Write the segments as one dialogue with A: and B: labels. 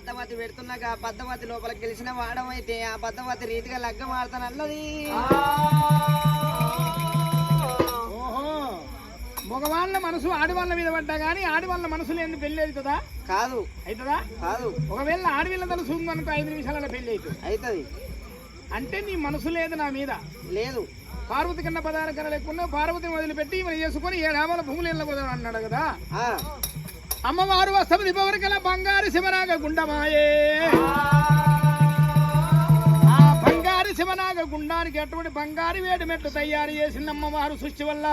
A: పద్దవతి పెడుతున్నాక ఆ పద్దవతి లోపల గెలిచిన వాడమైతే ఆ పద్దవతి రీతిగా లగ్గం ఆడతానన్నది
B: ఓహో. మగవాళ్ళ మనసు ఆడవాళ్ళ మీద పడ్డా గానీ ఆడవాళ్ళ మనసు లేని పెళ్ళి అవుతుందా?
A: కాదు.
B: అవుతుందా?
A: కాదు.
B: ఒకవేళ ఆడవిల్ల తలుసు ఉందనుకో ఐదు నిమిషాలలో పెళ్ళి అవుతుంది.
A: అవుతుంది.
B: అంటే నీ మనసు లేదు నా మీద?
A: లేదు.
B: పార్వతి కన్నా పదార కన్నా లేకుండా పార్వతిని వదిలిపెట్టి మరి చేసుకుని ఏడావాల భూములు వెళ్ళబోదాం అన్నాడు కదా? అమ్మవారు వస్తమది పవరికల బంగారు శివనాగ గుండమాయే. ఆ బంగారు శివనాగ గుండానికి అటువంటి బంగారు వేడి మెట్టు తయారు చేసింది అమ్మవారు సృష్టి వల్ల?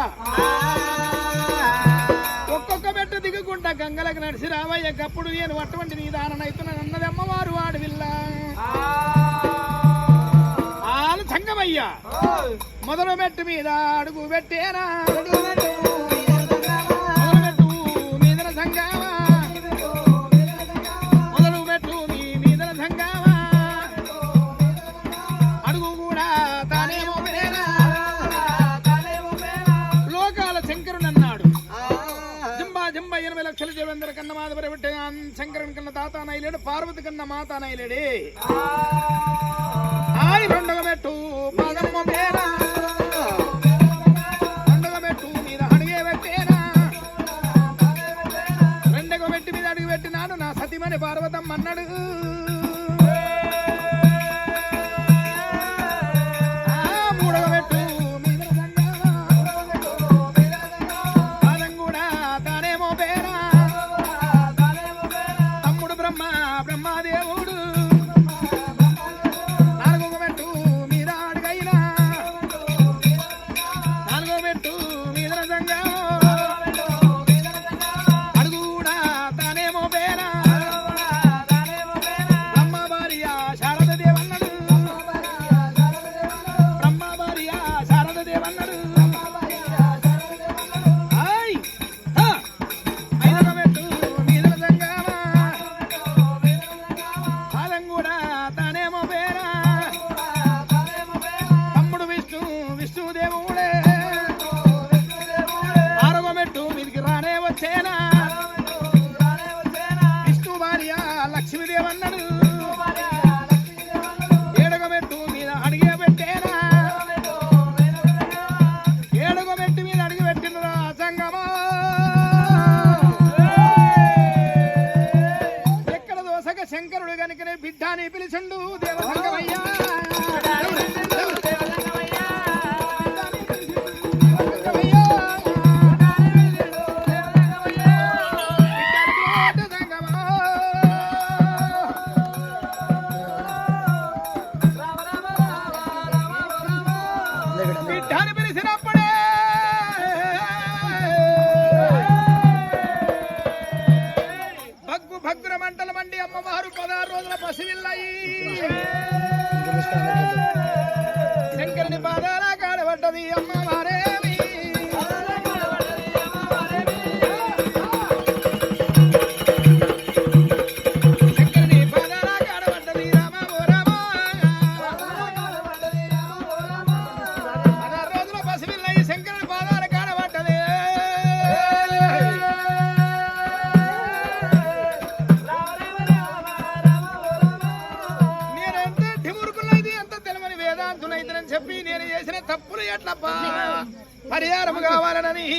B: ఒక్కొక్క మెట్టు దిగుకుంటా గంగలకు నడిచి రావయ్య గప్పుడు నేను అటువంటి నీ దాననైతున్నాను అన్నది అమ్మవారు వాడివిల్ల ఆలు సంగమయ్య మొదలు మెట్టు మీద అడుగు పెట్టేనా? ఎనభై కన్న మాధవరి పెట్టే శంకరుని కన్న తాత నైలేడు పార్వతి కన్న మాత నైలేడే. ఆయి రెండవ పెట్టు పాదమ్మ పేరా రెండవ మెట్టు మీద అడిగే పెట్టేనా? రెండవ పెట్టి మీద అడిగి పెట్టినాడు నా సతిమని పార్వతమ్మ అన్నాడు శంకరుడు గనుకనే బిడ్డ అని పిలిచిండు అమ్మవారు పదహారు రోజుల పసివిల్లాయి శంకరుని పాదాల కాడబడ్డది అమ్మ తెలవని చెప్పి నేను చేసిన తప్పులు ఎట్లప్పా పరిహారం కావాలనని.